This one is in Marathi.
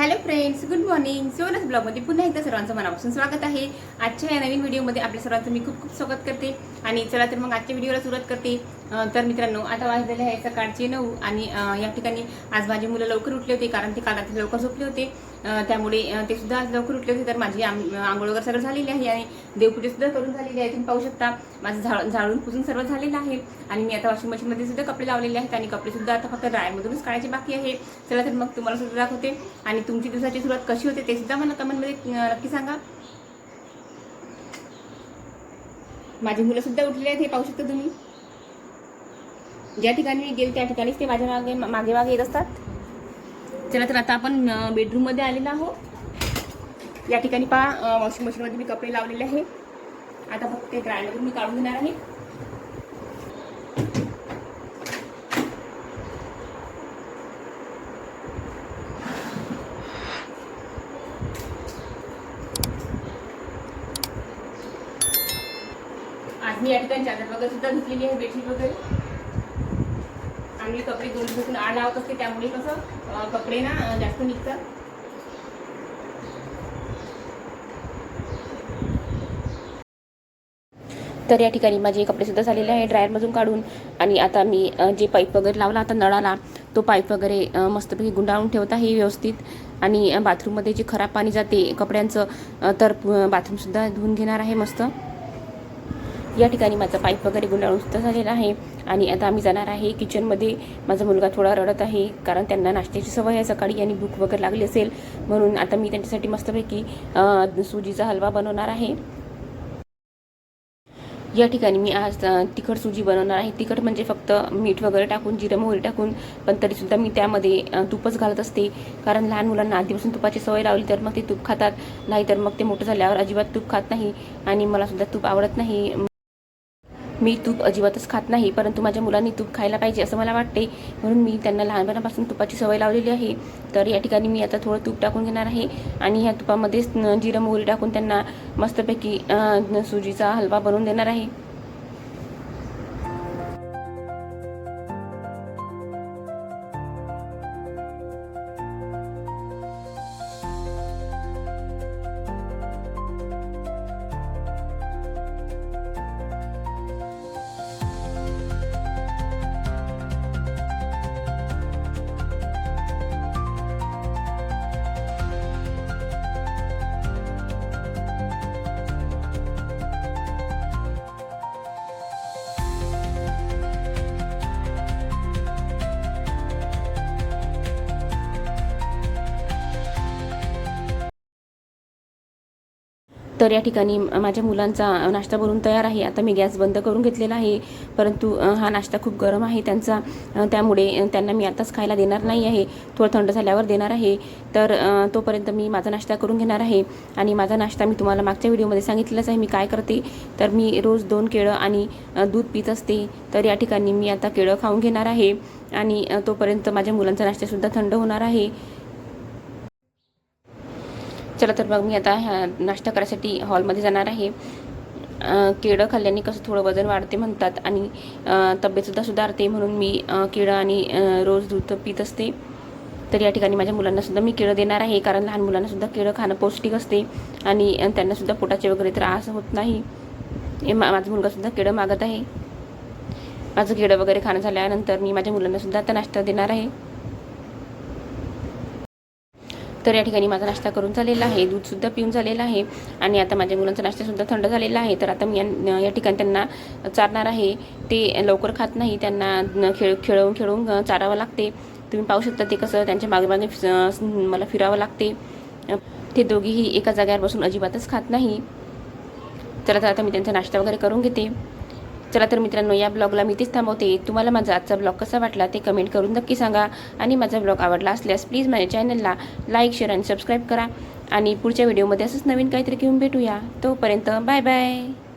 हॅलो फ्रेंड्स गुड मॉर्निंग सोनस ब्लॉगमध्ये पुन्हा एकदा सर्वांचं मनापासून स्वागत आहे. आजच्या या नवीन व्हिडिओमध्ये आपल्या सर्वांचं मी खूप खूप स्वागत करते. आणि चला तर मग आजच्या व्हिडिओला सुरुवात करते. तर मित्रांनो आता वाजलेले आहे सकाळचे नऊ आणि या ठिकाणी आज माझी मुलं लवकर उठले होते कारण ते काल लवकर झोपले होते. त्यामुळे ते सुद्धा आज लवकर उठले होते. तर माझी आंघोळ वगैरे सगळं झालेली आहे आणि देवपूजा सुद्धा करून झालेली आहे. तुम्ही पाहू शकता माझं झाड झाडून पुसून सर्व झालेलं आहे. आणि मी आता वॉशिंग मशीनमध्ये सुद्धा कपडे लावलेले आहेत आणि कपडे सुद्धा आता फक्त ड्रायमधूनच काढायचे बाकी आहे. चला तर मग तुम्हाला सुद्धा दाखवते. आणि तुमची दिवसाची सुरुवात कशी होते ते सुद्धा मला कमेंटमध्ये नक्की सांगा. माझी मुलं सुद्धा उठलेली आहेत हे पाहू शकता तुम्ही. ज्या ठिकाणी मी गेले त्या ठिकाणीच ते माझ्या मागे मागे मागे येत असतात. चला तर आता आपण बेडरूममध्ये आलेलो आहोत. या ठिकाणी पहा वॉशिंग मशीनमध्ये मी कपडे लावलेले आहे. आता फक्त ते मी काढून घेणार आहे. आज मी या ठिकाणी चादर वगैरे सुद्धा घेतलेली आहे बेडशीट वगैरे. चांगले कपडे दोन दिवसातून आड लावत असते त्यामुळे कसं कपडे ना जास्त निघतात. तर या ठिकाणी माझे कपडेसुद्धा झालेले आहे ड्रायरमधून काढून. आणि आता मी जे पाईप वगैरे लावला आता नळाला तो पाईप वगैरे मस्तपैकी गुंडाळून ठेवत आहे व्यवस्थित. आणि बाथरूममध्ये जे खराब पाणी जाते कपड्यांचं तर बाथरूमसुद्धा धुवून घेणार आहे मस्त. या ठिकाणी माझा पाईप वगैरे गुंडाळून सुद्धा झालेला आहे. आणि आता आम्ही जाणार आहे किचनमध्ये. माझा मुलगा थोडा रडत आहे कारण त्यांना नाश्त्याची सवय आहे. सकाळी आणि भूक वगैरे लागली असेल म्हणून आता मी त्यांच्यासाठी मस्तपैकी सुजीचा हलवा बनवणार आहे. या ठिकाणी मी आज तिखट सुजी बनवणार आहे. तिखट म्हणजे फक्त मीठ वगैरे टाकून जिरं मोहरी टाकून पण तरीसुद्धा मी त्यामध्ये तूपच घालत असते. कारण लहान मुलांना आधीपासून तुपाची सवय लावली तर मग ते तूप खातात. नाहीतर मग ते मोठं झाल्यावर अजिबात तूप खात नाही. आणि मला सुद्धा तूप आवडत नाही. मी तूप अजिबातच खात नाही परंतु माझ्या मुलांनी तूप खायला पाहिजे असं मला वाटते म्हणून मी त्यांना लहानपणापासून तुपाची सवय लावलेली आहे. तर या ठिकाणी मी आता थोडं तूप टाकून घेणार आहे आणि ह्या तुपामध्येच जिरं मोहरी टाकून त्यांना मस्तपैकी सुजीचा हलवा बनवून देणार आहे. तर या ठिकाणी माझ्या मुलांचा नाश्ता बनवून तयार आहे. आता मी गॅस बंद करून घेतलेला आहे. परंतु हा नाश्ता खूप गरम आहे त्यांचा. त्यामुळे त्यांना मी आताच खायला देणार नाही आहे. थोडं थंड झाल्यावर देणार आहे. तर तोपर्यंत मी माझा नाश्ता करून घेणार आहे. आणि माझा नाश्ता मी तुम्हाला मागच्या व्हिडिओमध्ये सांगितलेलाच आहे. मी काय करते? तर मी रोज दोन केळं आणि दूध पित असते. तर या ठिकाणी मी आता केळं खाऊन घेणार आहे. आणि तोपर्यंत माझ्या मुलांचा नाश्तासुद्धा थंड होणार आहे. चला तर मग मी आता ह्या नाश्ता करायसाठी हॉलमध्ये जाणार आहे. केळं खाल्ल्याने कसं थोडं वजन वाढते म्हणतात आणि तब्येतसुद्धा सुधारते म्हणून मी केळं आणि रोज दूध पित असते. तर या ठिकाणी माझ्या मुलांनासुद्धा मी केळं देणार आहे कारण लहान मुलांनासुद्धा केळं खाणं पौष्टिक असते आणि त्यांनासुद्धा पोटाचे वगैरे त्रास होत नाही. हे मा माझा मुलगासुद्धा केळं मागत आहे. माझं केळं वगैरे खाणं झाल्यानंतर मी माझ्या मुलांनासुद्धा आता नाश्ता देणार आहे. तर या ठिकाणी माझा नाश्ता करून झालेला आहे दूधसुद्धा पिऊन झालेलं आहे आणि आता माझ्या मुलांचा नाश्तासुद्धा थंड झालेला आहे. तर आता मी या या ठिकाणी त्यांना चारणार आहे. ते लवकर खात नाही त्यांना खेळ खेळवून खेळवून चारावं लागते. तुम्ही पाहू शकता ते कसं त्यांच्या मागे मागे मला फिरावं लागते. ते दोघीही एका जाग्यावर बसून अजिबातच खात नाही. तर आता मी त्यांचा नाश्ता वगैरे करून घेते. चला तर मित्रांनो या ब्लॉगला मी तेच थांबवते. तुम्हाला माझा आजचा ब्लॉग कसा वाटला ते कमेंट करून नक्की सांगा आणि माझा ब्लॉग आवडला असल्यास प्लीज माझ्या चॅनलला लाईक शेअर आणि सबस्क्राईब करा. आणि पुढच्या व्हिडिओमध्ये असंच नवीन काहीतरी घेऊन भेटूया. तोपर्यंत बाय बाय.